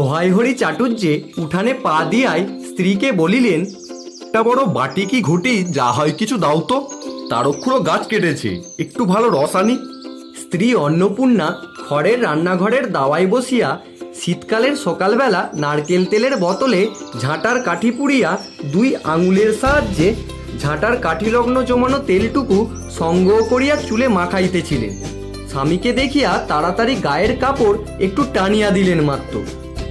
সোহাইহরি চাটুর্যে উঠানে পা দিয়াই স্ত্রীকে বলিলেন, একটা বড় বাটি কি ঘুটি? যা হয় কিছু দাও তো। তারক্ষুড়ো গাছ কেটেছে। একটু ভালো রস আনি। স্ত্রী অন্নপূর্ণা খড়ের রান্নাঘরের দাওয়ায় বসিয়া শীতকালের সকালবেলা নারকেল তেলের বোতলে ঝাঁটার কাঠি পুড়িয়া দুই আঙুলের সাহায্যে ঝাঁটার কাঠিলগ্ন জমানো তেলটুকু সংগ্রহ করিয়া চুলে মাখাইতেছিলেন। স্বামীকে দেখিয়া তাড়াতাড়ি গায়ের কাপড় একটু টানিয়া দিলেন মাত্র।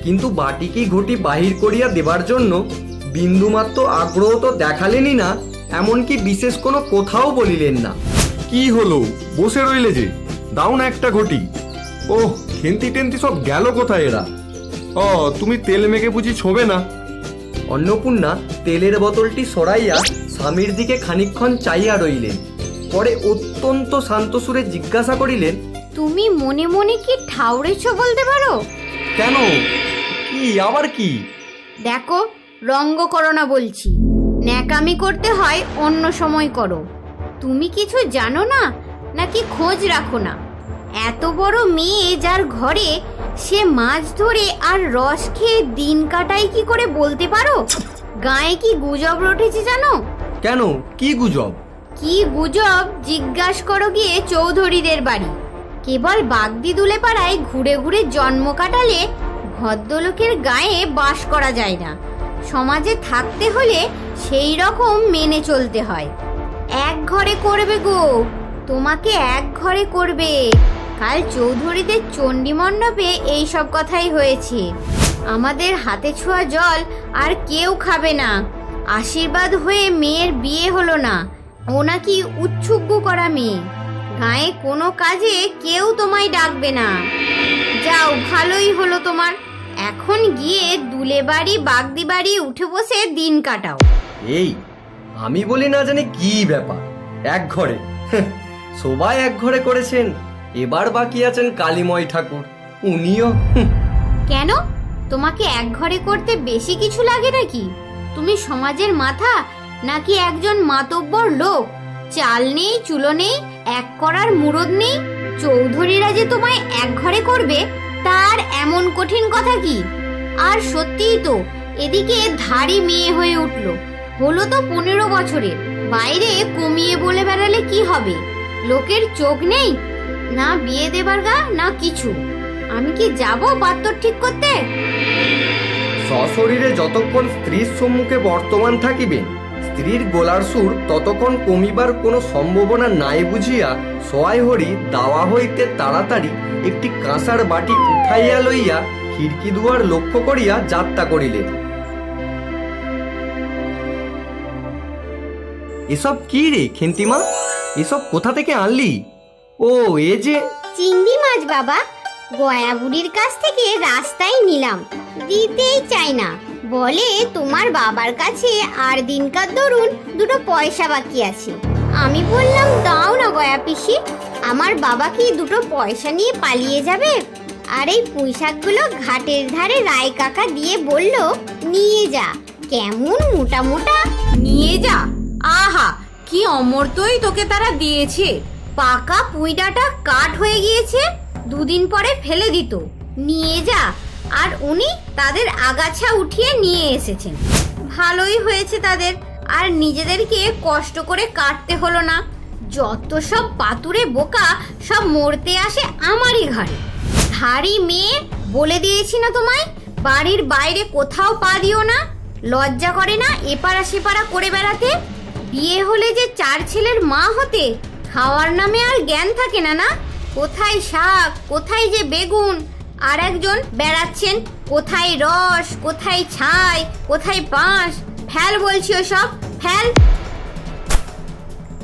কিন্তু বাটিকি ঘটি বাহির করিয়া দেবার জন্য বিন্দুমাত্র আগ্রহ তো দেখালেনই না এমনকি বিশেষ কোনো কোথাও বলিলেন না। কি হলো? বসে রইলে যে। দাও না একটা ঘটি। ওহ খেন্তি টেন্তি সব গেল কোথায় এরা? ও তুমি তেল মেখে বুঝি ছোবে না? অন্নপূর্ণা তেলের বোতলটি সরাইয়া স্বামীর দিকে খানিকক্ষণ চাইয়া রইলেন। পরে অত্যন্ত শান্ত সুরে জিজ্ঞাসা করিলেন তুমি মনে মনে কি ঠাউরেছ বলতে পারো? কেন? কি আবার কি? দেখো রঙ্গ করো না বলছি। ন্যাকামি করতে হয় অন্য সময় করো। তুমি কিছু জানো না নাকি খোঁজ রাখো না? এত বড় মেয়ে যার ঘরে সে মাছ ধরে আর রস খেয়ে দিন কাটায় কি করে বলতে পারো? গায়ে কি গুজব রটেছে জানো? কেন? কি গুজব? কি গুজব? জিজ্ঞাস করো গিয়ে চৌধুরীদের বাড়ি। কেবল বাগদি দুলে পাড়ায় ঘুরে ঘুরে জন্ম কাটালে ভদ্রলোকের গায়ে বাস করা যায় না। সমাজে থাকতে হলে সেই রকম মেনে চলতে হয়। এক ঘরে করবে গো, তোমাকে এক ঘরে করবে। কাল চৌধুরীদের চণ্ডী মণ্ডপে এই সব কথাই হয়েছে। আমাদের হাতে ছোঁয়া জল আর কেউ খাবে না। আশীর্বাদ হয়ে মেয়ের বিয়ে হলো না। ও নাকি উচ্ছুগ্গ করা মেয়ে। গায়ে কোনো কাজে কেউ তোমায় ডাকবে না। যাও ভালোই হলো তোমার। এখন গিয়ে দুলে বাড়ি বাগদি বাড়ি উঠে বসে দিন কাটাও। এই আমি বলি না জানি কি ব্যাপার। এক ঘরে। সবাই এক ঘরে করেছেন। এবার বাকি আছেন কালীময় ঠাকুর। উনিও কেন? তোমাকে এক ঘরে করতে বেশি কিছু লাগে নাকি? তুমি সমাজের মাথা নাকি একজন মাতব্বর লোক? চাল নেই, চুলো নেই, এক করার মুরদ নেই। চৌধুরীরা যে তোমায় এক ঘরে করবে, তার এমন কঠিন কথা কি? আর সত্যিই তো, এদিকে ধাড়ি মেয়ে হয়ে উঠল। হলো তো পনেরো বছরের, বাইরে কমিয়ে বলে বেড়ালে কি হবে? লোকের চোখ নেই? না বিয়ে দেবার গা, না কিছু। আমি কি যাব পাত্তর ঠিক করতে? সশরীরে যতক্ষণ স্ত্রীর সম্মুখে বর্তমান থাকিবেন স্ত্রীর গোলার সুর ততক্ষণ কমিবার কোনো সম্ভাবনা নাই বুঝিয়া সহায় হরি দাওয়া হইতে তাড়াতাড়ি একটি কাঁসার বাটি উঠাইয়া লইয়া খিড়কি দুয়ার লক্ষ্য করিয়া যাত্রা করিলেন। এসব কি রে খেন্তিমা এসব কোথা থেকে আনলি? ও, এ যে চিংড়ি মাছ বাবা। গয়া বুড়ির কাছ থেকে রাস্তায় নিলাম। দিতেই চাই না। বলে তোমার বাবার কাছে আর দিনকার দরুন দুটো পয়সা বাকি আছে। আমি বললাম, দাও না গয়া পিসি, আমার বাবা কি দুটো পয়সা নিয়ে পালিয়ে যাবে? আর এই পুঁইশাকগুলো ঘাটের ধারে রায় কাকা দিয়ে বলল, নিয়ে যা, কেমন মোটা মোটা? নিয়ে যা? আহা, কি অমর্তই তোকে তারা দিয়েছে। পাকা পুইডাটা কাঠ হয়ে গিয়েছে, দুদিন পরে ফেলে দিত। নিয়ে যা আর উনি তাদের আগাছা উঠিয়ে নিয়ে এসেছেন। ভালোই হয়েছে তাদের। আর নিজেদেরকে কষ্ট করে কাটতে হলো না। যত সব পাতুরে বোকা, সব মরতে আসে আমারই ঘরে ধাড়ি মেয়ে, বলে দিয়েছি না তোমায়, বাড়ির বাইরে কোথাও পা দিও না। লজ্জা করে না এপাড়া সেপাড়া করে বেড়াতে? বিয়ে হলে যে চার ছেলের মা হতে, খাওয়ার নামে আর জ্ঞান থাকে না না? কোথায় শাক, কোথায় যে বেগুন? আর একজন বেড়াচ্ছেন কোথায় রস কোথায় ছাই কোথায় বাঁশ? ফেল বলছি সব ফেল।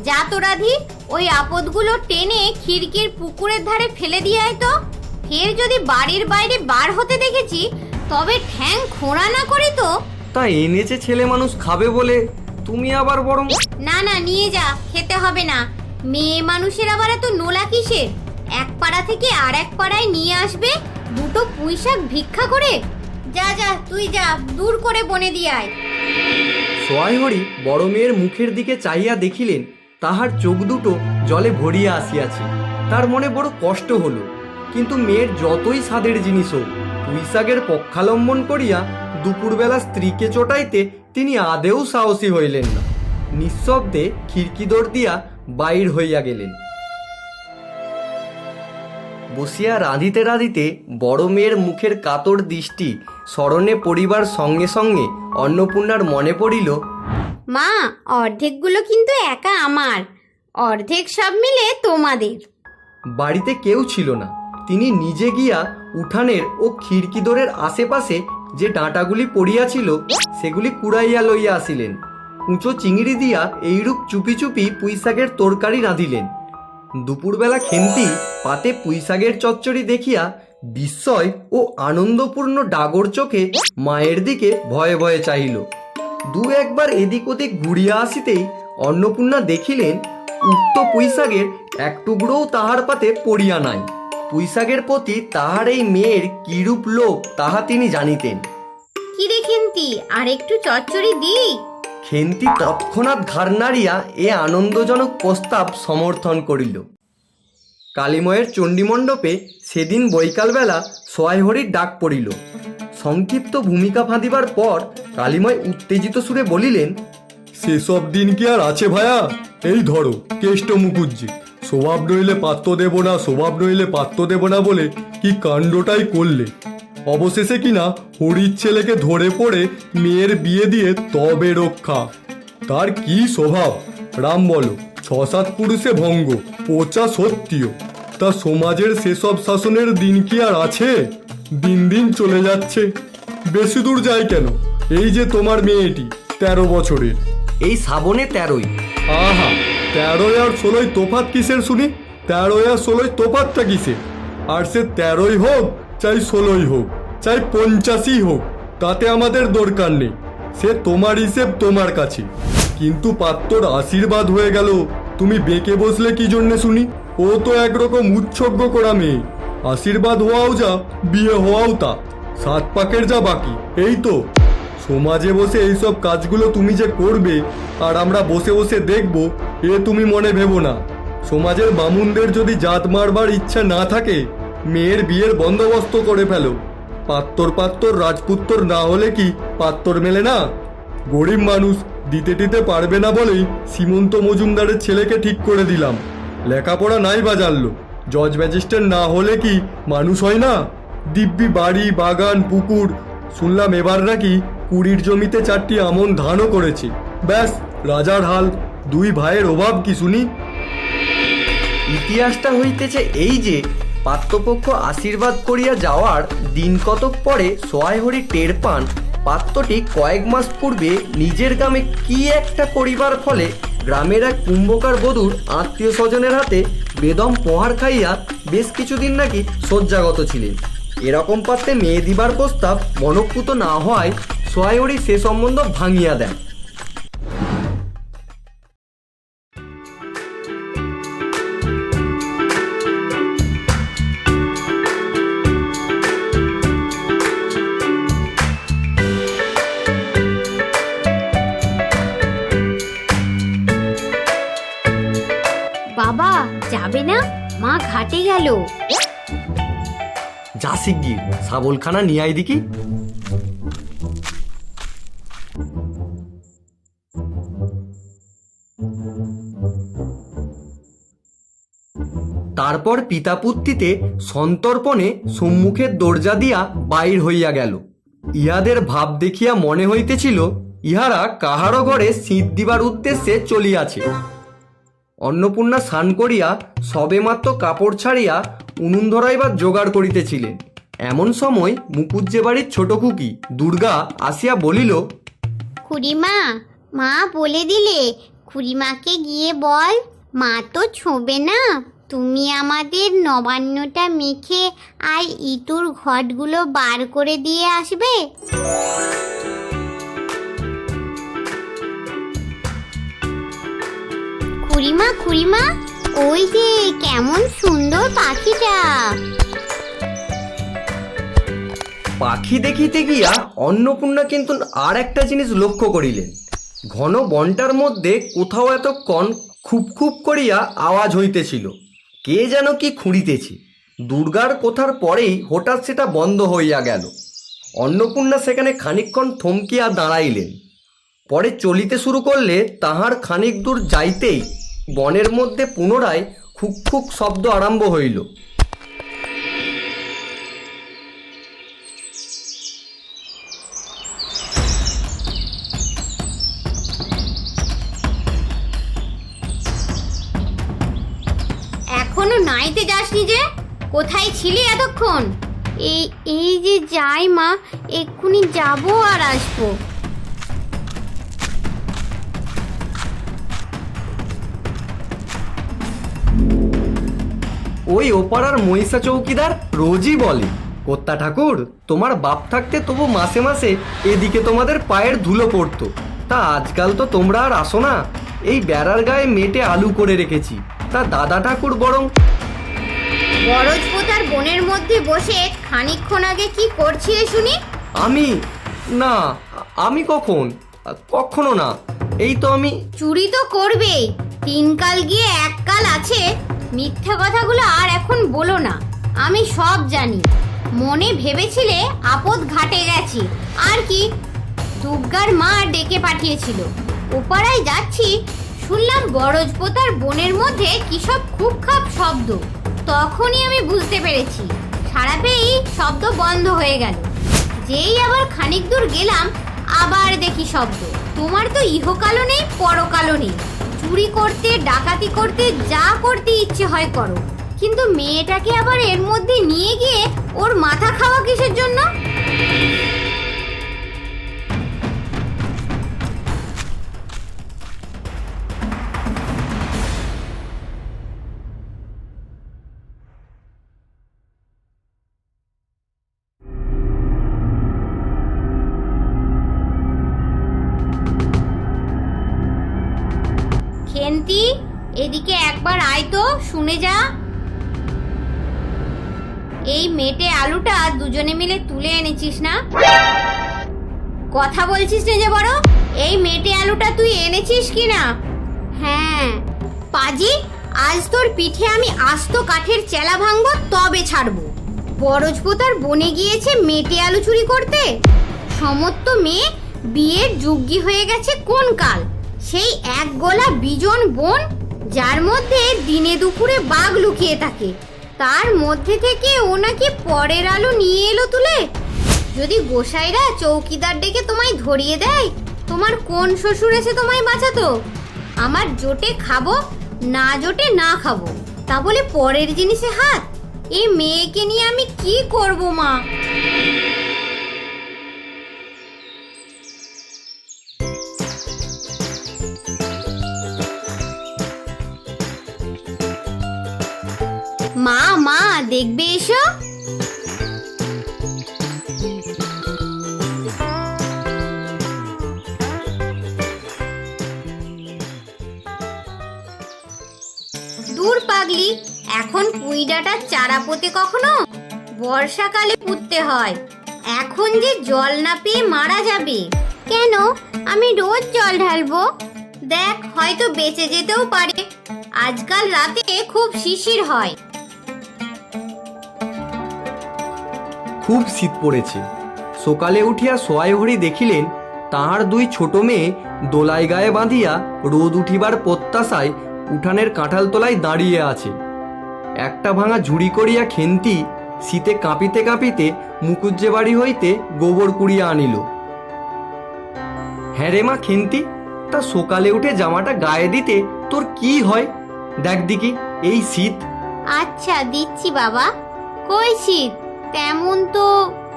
যা তো রাধি ওই আপদগুলো টেনে খিড়কির পুকুরের ধারে ফেলে দিয়ে আয় তো। ফের যদি বাড়ির বাইরে বার হতে দেখেছি তবে ঠ্যাং খোঁড়া না করি তো। তা এনেছে ছেলে মানুষ খাবে বলে তুমি আবার বরং না না নিয়ে যা খেতে হবে না। মেয়ে মানুষের আবার এত নোলা কিসের? এক পাড়া থেকে আর এক পাড়ায় নিয়ে আসবে? দুটো পুঁইশাক ভিক্ষা করে? যা যা, তুই যা, দূর করে বনে দিয়ে আয়। সোয়াইহরি বড় মেয়ের মুখের দিকে চাইয়া দেখিলেন, তাহার চোখ দুটো জলে ভরিয়া আসিয়াছে। তার মনে বড় কষ্ট হলো, কিন্তু মেয়ের যতই স্বাদের জিনিস হোক, পুঁইশাকের পক্ষালম্বন করিয়া দুপুরবেলা স্ত্রীকে চটাইতে তিনি আদেও সাহসী হইলেন না। নিঃশব্দে খিড়কি দৌড় দিয়া বাইর হইয়া গেলেন। বসিয়া রাঁধিতে রাঁধিতে বড় মেয়ের মুখের কাতর দৃষ্টি স্মরণে পরিবার সঙ্গে সঙ্গে অন্নপূর্ণার মনে পড়িল মা অর্ধেকগুলো কিন্তু একা আমার। অর্ধেক সব মিলে তোমাদের। বাড়িতে কেউ ছিল না। তিনি নিজে গিয়া উঠানের ও খিড়কি দোরের আশেপাশে যে ডাঁটাগুলি পড়িয়াছিল সেগুলি কুড়াইয়া লইয়া আসিলেন। উঁচো চিংড়ি দিয়া এইরূপ চুপি চুপি পুঁইশাকের তরকারি রাঁধিলেন। দুপুরবেলা খেন্তি পাতে পুঁইশাকের চচ্চড়ি দেখিয়া বিস্ময় ও আনন্দপূর্ণ ডাগর চোখে মায়ের দিকে ভয়ে ভয়ে চাহিল। দু একবার এদিক ওদিক ঘুরিয়া আসিতেই অন্নপূর্ণা দেখিলেন উক্ত পুঁইশাকের এক টুকরোও তাহার পাতে পড়িয়া নাই। পুঁইশাকের প্রতি তাহার এই মেয়ের কিরূপ লোক তাহা তিনি জানিতেন। কি রে খেন্তি আর একটু চচ্চড়ি দিই? খেন্তি তৎক্ষণাৎ ঘাড় নাড়িয়া এ আনন্দজনক প্রস্তাব সমর্থন করিল। কালীময়ের চণ্ডীমণ্ডপে সেদিন বৈকালবেলা সোয়াইহরির ডাক পড়িল। সংক্ষিপ্ত ভূমিকা ফাঁদিবার পর কালীময় উত্তেজিত সুরে বলিলেন, সেসব দিন কি আর আছে ভায়া? এই ধরো, কেষ্ট মুখুজ্জি। স্বভাব নইলে পাত্র দেব না, স্বভাব নইলে পাত্র দেব না বলে কি কাণ্ডটাই করলে? অবশেষে কিনা হরির ছেলেকে ধরে পড়ে মেয়ের বিয়ে দিয়ে তবে রক্ষা। তার কি স্বভাব? রাম বলো। ছ সাত পুরুষে ভঙ্গ পচা সত্যিও। তা সমাজের সেসব শাসনের দিন কি আর আছে? দিন দিন চলে যাচ্ছে। বেশি দূর যায় কেন? এই যে তোমার মেয়েটি তেরো বছরের। এই শ্রাবণে তেরোই। আহা তেরোই আর ষোলোই তোফাত কিসের শুনি? তেরোই আর ষোলোই তোফাতটা কিসের? আর সে তেরোই হোক চাই ষোলোই হোক চাই পঞ্চাশই হোক তাতে আমাদের দরকার নেই। সে তোমার হিসেব তোমার কাছে। কিন্তু পাত্রর আশীর্বাদ হয়ে গেল। তুমি বেঁকে বসলে কি জন্যে শুনি? ও তো একরকম উৎসর্গ করা মেয়ে। আশীর্বাদ হওয়াও যা, বিয়ে হওয়াও তা। সাত পাকের যা বাকি, এই তো। সমাজে বসে এইসব কাজগুলো তুমি যে করবে, আর আমরা বসে বসে দেখব, এ তুমি মনে ভেবো না। সমাজের বামুনদের যদি জাত মারবার ইচ্ছা না থাকে, মেয়ের বিয়ের বন্দোবস্ত করে ফেলো। পাত্তর পাত্তর রাজপুত্তর না হলে কি পাত্তর মেলে না? গরিব মানুষ দিতে দিতে পারবে না বলেই সীমন্ত মজুমদারের ছেলেকে ঠিক করে দিলাম। লেখাপড়া নাই বা জজ ম্যাজিস্ট্রেট না হলে কি মানুষ হয় না? দিব্যি বাড়ি, বাগান, পুকুর, শুনলাম এবার নাকি কুড়ির জমিতে চারটি আমন ধানও করেছে। ব্যাস, রাজার হাল, দুই ভাইয়ের অভাব কি শুনি? ইতিহাসটা হইতেছে এই যে, পাত্রপক্ষ আশীর্বাদ করিয়া যাওয়ার দিন কতক পরে সোয়াইহরি টের পান পাত্রটি কয়েক মাস পূর্বে নিজের গ্রামে কি একটা করিবার ফলে গ্রামের এক কুম্ভকার বধূর আত্মীয় স্বজনের হাতে বেদম পোহার খাইয়া বেশ কিছুদিন নাকি শয্যাগত ছিলেন। এরকম পাত্রে মেয়ে দিবার প্রস্তাব মনঃপুত না হওয়ায় সোয়াইরি সে সম্বন্ধ ভাঙিয়া দেন। গেল যা শিগগির শাবলখানা নিয়ে দেখি। তারপর সন্তর্পণে সম্মুখের দরজা দিয়া বাইর হইয়া গেল। ইহাদের ভাব দেখিয়া মনে হইতেছিল, ইহারা কাহারো ঘরে শীত দিবার উদ্দেশ্যে চলিয়াছে। অন্নপূর্ণা স্নান করিয়া সবেমাত্র কাপড় ছাড়িয়া উনুন ধরাইবার জোগাড় করিতেছিলেন। এমন সময় মুকুজ্জে বাড়ির ছোট খুকি দুর্গা আসিয়া বলিল, খুড়িমা, মা বলে দিলে, খুড়িমাকে গিয়ে বল, মা তো ছোবে না। তুমি আমাদের নবান্নটা মেখে আর ইতুর ঘটগুলো বার করে দিয়ে আসবে। খুড়িমা খুড়িমা, ওই যে কেমন সুন্দর পাখিটা। পাখি দেখিতে গিয়া অন্নপূর্ণা কিন্তু আর একটা জিনিস লক্ষ্য করিলেন। ঘন বনটার মধ্যে কোথাও এতক্ষণ খুব খুব করিয়া আওয়াজ হইতেছিল। কে যেন কি খুঁড়িতেছে। দুর্গার কোথার পরেই হঠাৎ সেটা বন্ধ হইয়া গেল। অন্নপূর্ণা সেখানে খানিকক্ষণ থমকিয়া দাঁড়াইলেন। পরে চলিতে শুরু করলে তাহার খানিক দূর যাইতেই বনের মধ্যে পুনরায় খুক খুক শব্দ আরম্ভ হইল। এখনও নাইতে যাসনি যে? কোথায় ছিলি এতক্ষণ? এই এই যে যাই মা, এক্ষুনি যাব আর আসব। ওই ওপাড়ার মহিষা চৌকিদার রোজই বলে কর্তা ঠাকুর তোমার বাপ থাকতে তবু মাসে মাসে এদিকে তোমাদের পায়ের ধুলো পড়তো। তা আজকাল তো তোমরা আর আসো না। এই বেড়ার গায়ে মেটে আলু করে রেখেছি। তা দাদা ঠাকুর বরং বরজপোতার বনের মধ্যে বসে খানিকক্ষণ আগে কি করছিলে শুনি? আমি? না আমি কখন? কখনো না। এই তো আমি চুরি তো করবেই। তিন কাল গিয়ে এক কাল আছে। মিথ্যা কথাগুলো আর এখন বলো না। আমি সব জানি। মনে ভেবেছিলে আপদ ঘাটে গেছি। আর কি? দুর্গার মা ডেকে পাঠিয়েছিল। ওপাড়ায় যাচ্ছি, শুনলাম বরজপোতার বনের মধ্যে কি সব খুব খাপ শব্দ। তখনই আমি বুঝতে পেরেছি, সারা পেয়েই শব্দ বন্ধ হয়ে গেল। যেই আবার খানিক দূর গেলাম, আবার দেখি শব্দ। তোমার তো ইহকালও নেই, পরকালও নেই। চুরি করতে, ডাকাতি করতে, যা করতে ইচ্ছে হয় করো। কিন্তু মেয়েটাকে আবার এর মধ্যে নিয়ে গিয়ে ওর মাথা খাওয়া কিসের জন্য? আলুটা দুজনে মিলে তুলে এনেছিস না? কথা বলছিস না যে বড়, এই মেটে আলুটা তুই এনেছিস কি না? হ্যাঁ। পাজি, আজ তোর পিঠে আমি আস্ত কাঠের চেলা ভাঙবো, তবে ছাড়বো। বরজপোতার বনে গিয়েছে মেটে আলু চুরি করতে? সমস্ত মেয়ে বিয়ের যোগ্যী হয়ে গেছে কোন কাল? সেই এক গোলা বিজন বন, যার মধ্যে দিনে দুপুরে বাঘ লুকিয়ে থাকে। তার মধ্যে থেকে ও নাকি পরের আলো নিয়ে এলো তুলে? যদি গোসাইরা চৌকিদার ডেকে তোমায় ধরিয়ে দেয়, তোমার কোন শ্বশুর এসে তোমায় বাঁচাতো? আমার জোটে খাব, না জোটে না খাব। তা বলে পরের জিনিসে হাত। এই মেয়েকে নিয়ে আমি কি করব, মা? দেখবে এসো। দূর পাগলি, এখন পুঁই চারা পোতে কখনো? বর্ষাকালে পুঁততে হয়। এখন যে জল না পেয়ে মারা যাবে। কেন? আমি রোজ জল ঢালবো। দেখ, হয়তো বেঁচে যেতেও পারে। আজকাল রাতে খুব শিশির হয়। খুব শীত পড়েছে। সকালে উঠিয়া সোয়াই হরি দেখিলেন, তাহার দুই ছোট মেয়ে দোলাই গায়ে বাঁধিয়া রোদ উঠিবার প্রত্যাশায় উঠানের কাঁঠাল তলায় দাঁড়িয়ে আছে। একটা ভাঙা ঝুড়ি করিয়া খেন্তি শীতে কাঁপিতে কাঁপিতে মুকুজ্জে বাড়ি হইতে গোবর কুড়িয়া আনিল। হ্যাঁ রে মা খেন্তি, তা সকালে উঠে জামাটা গায়ে দিতে তোর কি হয়? দেখ দিকি এই শীত। আচ্ছা দিচ্ছি বাবা। কই শীত? তেমন তো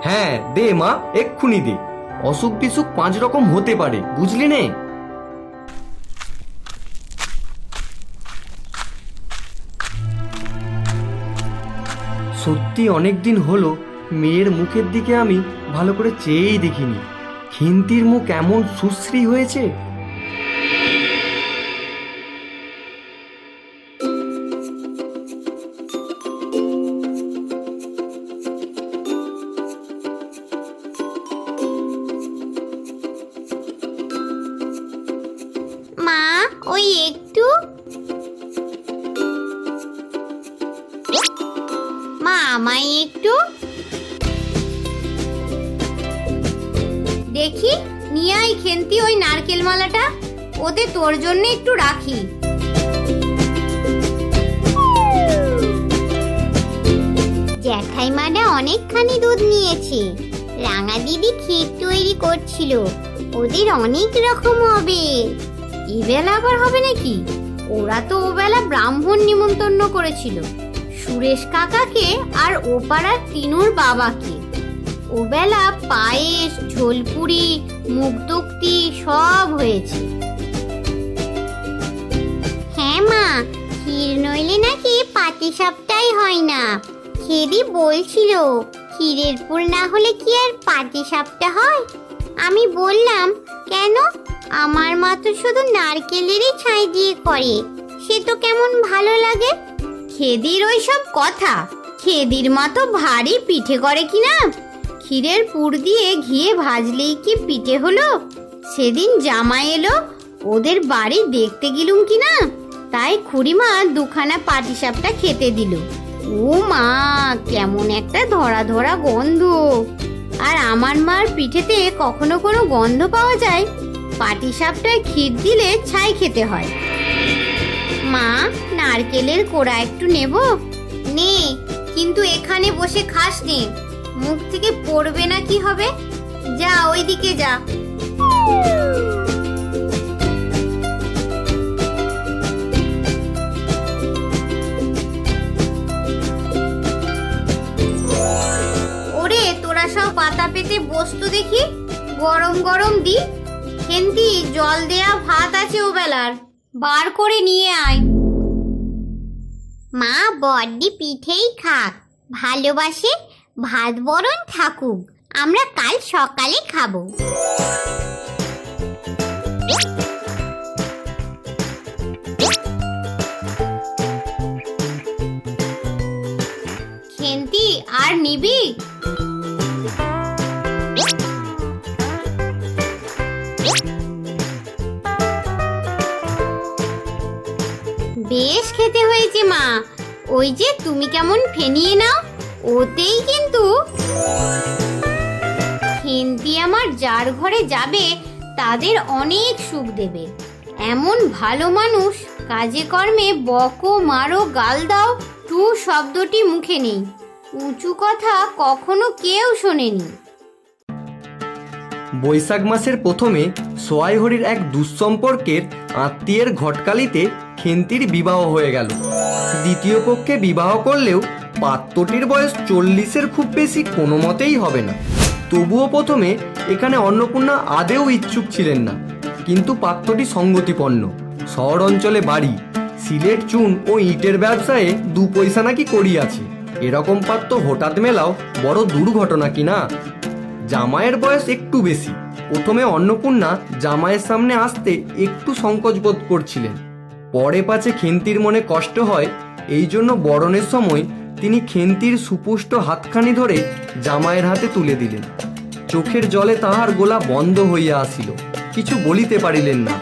হ্যাঁ দে মা, এক্ষুনি দে। অসুখ বিসুখ পাঁচ রকম হতে পারে, বুঝলি নে? সত্যি অনেক দিন হলো, মেয়ের মুখের দিকে আমি ভালো করে চেয়েই দেখিনি। খিন্তির মুখ এমন সুশ্রী হয়েছে ওতে তোর জন্য একটু রাখি। জ্যাঠাইমারা অনেকখানি দুধ নিয়েছে। রাঙা দিদি ক্ষীর তৈরি করছিল। ওদের অনেক রকম হবে। এবেলা আবার হবে নাকি? ওরা তো ওবেলা ব্রাহ্মণ নিমন্ত্রণ করেছিল। সুরেশ কাকাকে আর ওপাড়ার তিনুর বাবাকে। ওবেলা পায়েস, ঝোলপুরি, মুগদুক্তি সব হয়েছে। হ্যাঁ মা, ক্ষীর নইলে নাকি পাটি সাপটাই হয় না। খেদি বলছিল, ক্ষীরের পুর না হলে কি আর পাটি সাপটা হয়? আমি বললাম, কেন? আমার মা তো শুধু নারকেলেরই ছাই দিয়ে করে, সে তো কেমন ভালো লাগে? খেদির ওই সব কথা, খেদির মা তো ভারী পিঠে করে কি না? ক্ষীরের পুর দিয়ে ঘিয়ে ভাজলেই কি পিঠে হলো? সেদিন জামাই এলো, ওদের বাড়ি দেখতে গেলুম কি না? তাই খুড়িমা দুখানা পাটিসাপটা খেতে দিল। ও মা, কেমন একটা ধরা ধরা গন্ধ। আর আমার মার পিঠেতে কখনো কোনো গন্ধ পাওয়া যায়? পাটিসাপটায় ক্ষীর দিলে ছাই খেতে হয়। মা, নারকেলের কোড়া একটু নেব? নে, কিন্তু এখানে বসে খাস নে মুখ থেকে পড়বে না কি হবে? যা, ওইদিকে যা। পাতা পেতে বস্তু দেখি, গরম গরম দি খেন্তি জল দেয়া ভাত আছে ও বেলার বার করে নিয়ে আয়। মা বড্ডি পিঠেই খাক, ভালোবাসে ভাত বরণ থাকুক আমরা কাল সকালে খাব। খেন্তি আর নিবি? বেশ খেতে হয়েছে, মা। ওই যে তুমি কেমন ফেনিয়ে নাও, ওতেই কিন্তু খেন্তি আমার যার ঘরে যাবে, তাদের অনেক সুখ দেবে। এমন ভালো মানুষ কাজে কর্মে বকো, মারো, গাল দাও, টু শব্দটি মুখে নেই। উঁচু কথা কখনো কেউ শোনেনি। বৈশাখ মাসের প্রথমে সোয়াইহরির এক দুঃসম্পর্কের আত্মীয়ের ঘটকালিতে খেন্তির বিবাহ হয়ে গেল। দ্বিতীয় পক্ষে বিবাহ করলেও পাত্রটির বয়স চল্লিশের খুব বেশি কোনো মতেই হবে না। তবুও প্রথমে এখানে অন্নপূর্ণা আদেও ইচ্ছুক ছিলেন না। কিন্তু পাত্রটি সঙ্গতিপন্ন। শহর অঞ্চলে বাড়ি, সিলেট চুন ও ইটের ব্যবসায়ে দু পয়সা নাকি করিয়াছে। এরকম পাত্র হঠাৎ মেলাও বড় দুর্ঘটনা কি না? জামাইয়ের বয়স একটু বেশি। প্রথমে অন্নপূর্ণা জামাইয়ের সামনে আসতে একটু সংকোচ বোধ করছিলেন। পরে পাছে খেন্তির মনে কষ্ট হয়, এই জন্য বরণের সময় তিনি খেন্তির সুপুষ্ট হাতখানি ধরে জামাইয়ের হাতে তুলে দিলেন। চোখের জলে তাহার গোলা বন্ধ হইয়া আসিল, কিছু বলিতে পারিলেন না।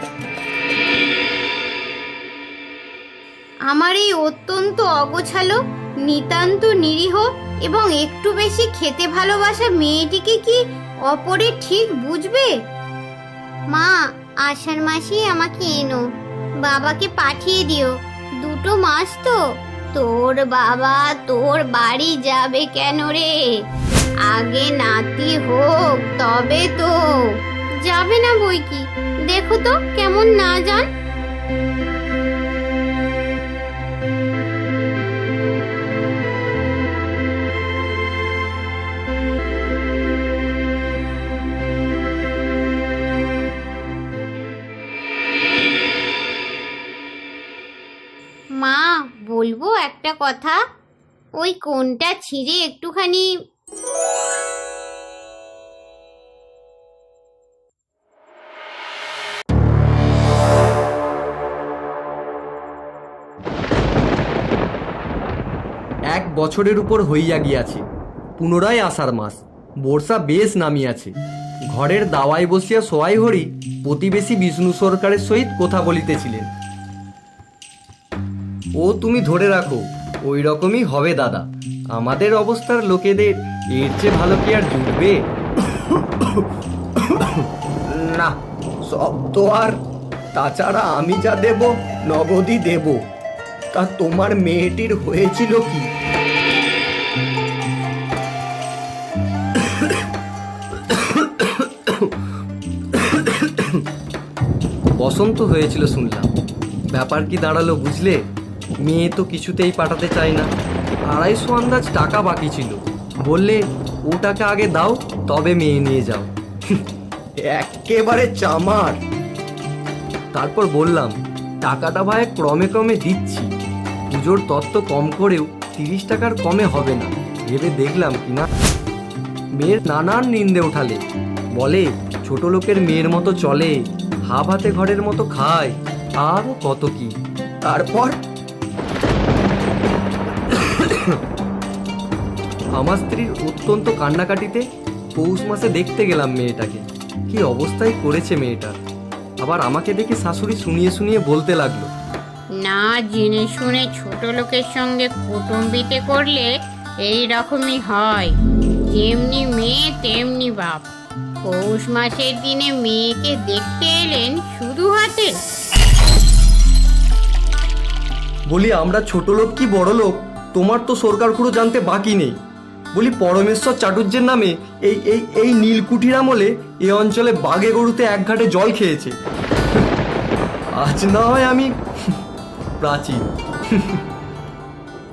আমার এই অত্যন্ত অগোছালো, নিতান্ত নিরীহ এবং একটু বেশি খেতে ভালোবাসা মেয়েটিকে কি অপরে ঠিক বুঝবে? মা, আষাঢ় মাসেই আমাকে এনো। বাবাকে পাঠিয়ে দিও। দুটো মাস তো। তোর বাবা তোর বাড়ি যাবে কেন রে? আগে নাতি হোক, তবে তো। যাবে না বই কি? দেখো তো কেমন না যান বলব একটা কথা। ওই কোনটা ছিঁড়ে একটুখানি এক বছরের উপর হইয়া গিয়াছে, পুনরায় আষাঢ় মাস, বর্ষা বেশ নামিয়াছে। ঘরের দাওয়ায় বসিয়া সোয়াই হরি প্রতিবেশী বিষ্ণু সরকারের সহিত কথা বলিতেছিলেন। ও তুমি ধরে রাখো ওই রকমই হবে দাদা। আমাদের অবস্থার লোকেদের, এর চেয়ে ভালো কি আর জুটবে? না, সব তো আর। তাছাড়া আমি যা দেব, নগদই দেব। তা তোমার মেয়েটির হয়েছিল কি? বসন্ত হয়েছিল শুনলাম। ব্যাপার কি দাঁড়াল বুঝলে? মেয়ে তো কিছুতেই পাঠাতে চায় না। আড়াইশো আন্দাজ টাকা বাকি ছিল। বললে ও টাকা আগে দাও তবে মেয়ে নিয়ে যাও। একেবারে চামার। তারপর বললাম টাকাটা ভাই ক্রমে ক্রমে দিচ্ছি। পুজোর তত্ত্ব কম করেও তিরিশ টাকার কমে হবে না। ভেবে দেখলাম কিনা। মেয়ের নানান নিন্দে উঠালে। বলে ছোট লোকের মেয়ের মতো চলে হাফ হাতে ঘরের মতো খায় আরও কত কি? তারপর? আমার স্ত্রীর অত্যন্ত কান্নাকাটিতে পৌষ মাসে দেখতে গেলাম মেয়েটাকে। কি অবস্থায় করেছে মেয়েটা? আবার আমাকে দেখে শাশুড়ি শুনিয়ে শুনিয়ে বলতে লাগল। না জেনে শুনে ছোট লোকের সঙ্গে কুটুম্বিতে করলে এই রকমই হয়। যেমনি মেয়ে তেমনি বাপ। পৌষ মাসের দিনে মেয়েকে দেখতে এলেন শুধু হাতে। বলি আমরা ছোট লোক কি বড় লোক তোমার তো সরকার খুঁড়ো জানতে বাকি নেই। বলি পরমেশ্বর চাটুর্যের নামে এই এই এই নীলকুঠির আমলে এ অঞ্চলে বাগে গরুতে এক ঘাটে জল খেয়েছে। আজ না হয় আমি প্রাচীন।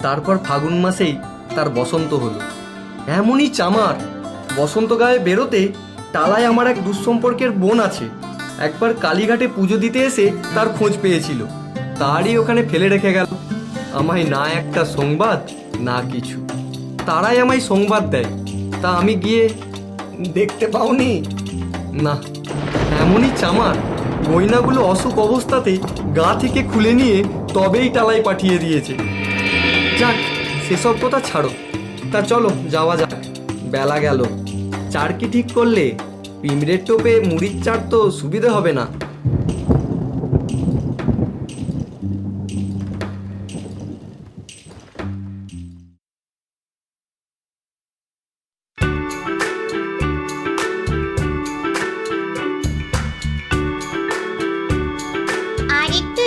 তারপর ফাগুন মাসেই তার বসন্ত হলো। এমনই চামার। বসন্ত গায়ে বেরোতে টালায় আমার এক দুঃসম্পর্কের বোন আছে। একবার কালীঘাটে পুজো দিতে এসে তার খোঁজ পেয়েছিল। তারই ওখানে ফেলে রেখে গেল। আমায় না একটা সংবাদ, না কিছু। তারাই আমায় সংবাদ দেয়। তা আমি গিয়ে দেখতে পাওনি। না, এমনই চামার। গয়নাগুলো অসুখ অবস্থাতেই গা থেকে খুলে নিয়ে তবেই টালায় পাঠিয়ে দিয়েছে। যাক, সেসব কথা ছাড়ো। তা চলো, যাওয়া যাক। বেলা গেল। চার কি ঠিক করলে, পিমড়ের টোপে মুড়ির চার তো সুবিধে হবে না।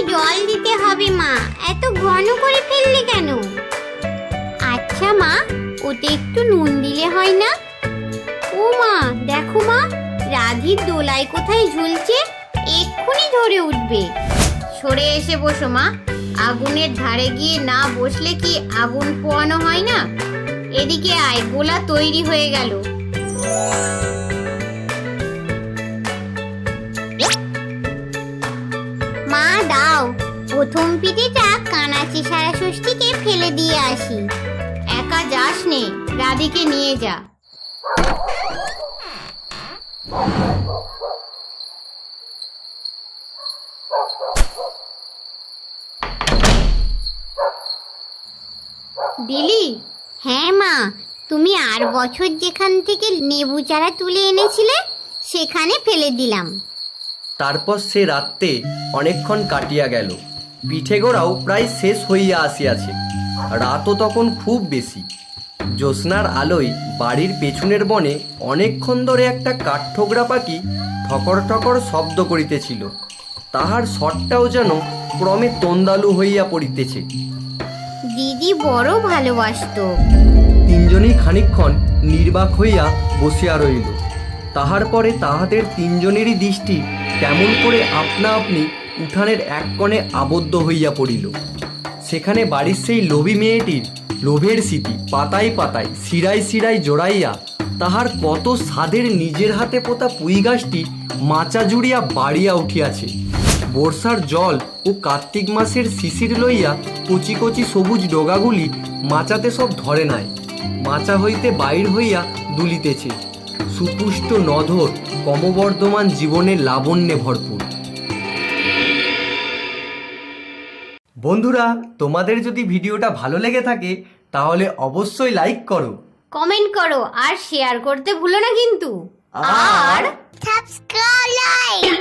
জল দিতে হবে, মা। এত ঘন করে ফেললে কেন? আচ্ছা মা, ওতে একটু নুন দিলে হয় না? ও মা, দেখো মা, রাধির দোলায় কোথায় ঝুলছে, এক্ষুনি ধরে উঠবে। সরে এসে বসো, মা। আগুনের ধারে গিয়ে না বসলে কি আগুন পোয়ানো হয় না? এদিকে আয়, গোলা তৈরি হয়ে গেল। প্রথম পিঠেটা কানাচি সারা ষষ্ঠীকে ফেলে দিয়ে আসি। একা যাস নে, রাধিকে নিয়ে যা। দিলি? হ্যাঁ মা, তুমি আর বছর যেখান থেকে নেবু চারা তুলে এনেছিলে, সেখানে ফেলে দিলাম। তারপর সে রাত্রে অনেকক্ষণ কাটিয়া গেল। পিঠে গোড়াও প্রায় শেষ হইয়া আসিয়াছে। রাতও তখন খুব বেশি। জ্যোৎস্নার আলোয় বাড়ির পেছনের বনে অনেকক্ষণ ধরে একটা কাঠঠোকরা পাখি ঠকর ঠকর শব্দ করিতেছিল। তাহার স্বরটাও যেন ক্রমে তন্দালু হইয়া পড়িতেছে। দিদি বড় ভালোবাসতো। তিনজনই খানিকক্ষণ নির্বাক হইয়া বসিয়া রইল। তাহার পরে তাহাদের তিনজনেরই দৃষ্টি কেমন করে আপনা আপনি উঠানের এক কোণে আবদ্ধ হইয়া পড়িল। সেখানে বাড়ির সেই লোভী মেয়েটির লোভের স্মৃতি পাতায় পাতায়, শিরায় শিরায় জোড়াইয়া তাহার কত স্বাদের নিজের হাতে পোতা পুঁই গাছটি মাচা জুড়িয়া বাড়িয়া উঠিয়াছে। বর্ষার জল ও কার্তিক মাসের শিশির লইয়া কচি কচি সবুজ ডোগাগুলি মাচাতে সব ধরে নাই। মাচা হইতে বাইর হইয়া দুলিতেছে। সুপুষ্ট নধর ক্রমবর্ধমান জীবনে লাবণ্যে ভরপুর। বন্ধুরা তোমাদের যদি ভিডিওটা ভালো লেগে থাকে তাহলে অবশ্যই লাইক করো। কমেন্ট করো আর শেয়ার করতে ভুলো না কিন্তু। আর সাবস্ক্রাইব